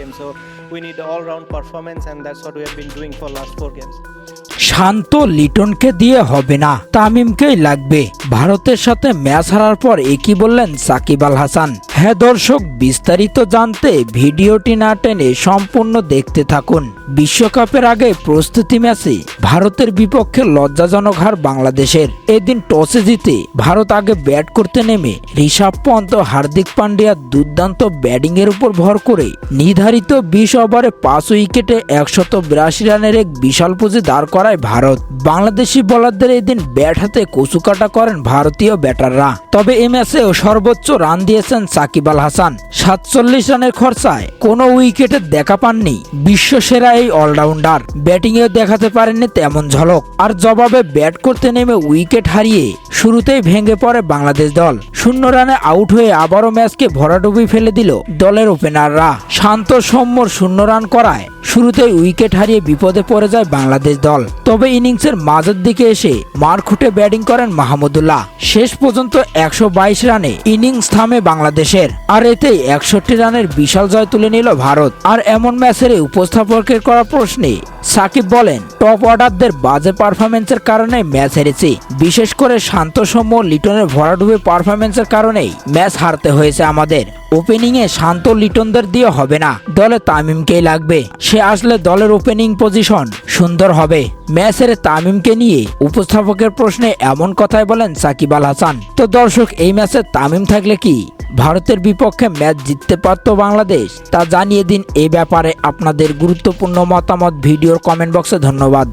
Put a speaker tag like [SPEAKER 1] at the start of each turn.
[SPEAKER 1] game. So we need all-round performance, and that's what we have been doing for last four games.
[SPEAKER 2] শান্ত লিটনকে দিয়ে হবে না, তামিমকেই লাগবে। ভারতের সাথে ম্যাচ হারার পর একই বললেন সাকিব আল হাসান? হ্যাঁ দর্শক, বিস্তারিত জানতে ভিডিওটি না টেনে সম্পূর্ণ দেখতে থাকুন। বিশ্বকাপের আগে প্রস্তুতি ম্যাচে ভারতের বিপক্ষে লজ্জাজনক হার বাংলাদেশের। এদিন টসে জিতে ভারত আগে ব্যাট করতে নেমে ঋষভ পন্ত, হার্দিক পান্ডিয়া দুর্দান্ত ব্যাটিং এর উপর ভর করে নির্ধারিত বিশ ওভারে পাঁচ উইকেটে একশত বিরাশি রানের এক বিশাল পুঁজি দাঁড় করায় ভারত। বাংলাদেশি বোলারদের এদিন ব্যাট হাতে কচুকাটা করেন ভারতীয় ব্যাটাররা। তবে এ ম্যাচেও সর্বোচ্চ রান দিয়েছেন সাকিব আল হাসান। সাতচল্লিশ রানের খরচায় কোনো উইকেটে দেখা পাননি বিশ্বসেরা এই অলরাউন্ডার। ব্যাটিংয়েও দেখাতে পারেননি তেমন ঝলক। আর জবাবে ব্যাট করতে নেমে উইকেট হারিয়ে শুরুতেই ভেঙে পড়ে বাংলাদেশ দল। শূন্য রানে আউট হয়ে আবারও ম্যাচকে ভরাডুবি ফেলে দিল দলের ওপেনাররা। শান্ত সৌম্যর শূন্য রান করায় শুরুতেই উইকেট হারিয়ে বিপদে পড়ে যায় বাংলাদেশ দল। তবে ইনিংসের মাঝের দিকে এসে মার খুঁটে ব্যাটিং করেন মাহমুদুল্লাহ শেষ পর্যন্ত একশো বাইশ রানে ইনিংস থামে বাংলাদেশের। আর এতেই একষট্টি রানের বিশাল জয় তুলে নিল ভারত। আর এমন ম্যাচের উপস্থাপকের করা প্রশ্নে সাকিব বলেন, টপ অর্ডারদের বাজে পারফরমেন্সের কারণে ম্যাচ হেরেছে। বিশেষ করে শান্ত সৌম্য লিটনের ভরাডুবি পারফরমেন্সের কারণেই ম্যাচ হারতে হয়েছে আমাদের। ওপেনিংয়ে শান্ত লিটনদের দিয়ে হবে না। দলে তামিমকেই লাগবে। সে আসলে দলের ওপেনিং পজিশন সুন্দর হবে। ম্যাচের তামিমকে নিয়ে উপস্থাপকের প্রশ্নে এমন কথাই বলেন সাকিব আল হাসান। তো দর্শক, এই ম্যাচে তামিম থাকলে কি? ভারতের বিপক্ষে ম্যাচ জিততে পারত বাংলাদেশ? তা জানিয়ে দিন এই ব্যাপারে আপনাদের গুরুত্বপূর্ণ মতামত। ভিডিওর কমেন্ট বক্সে ধন্যবাদ।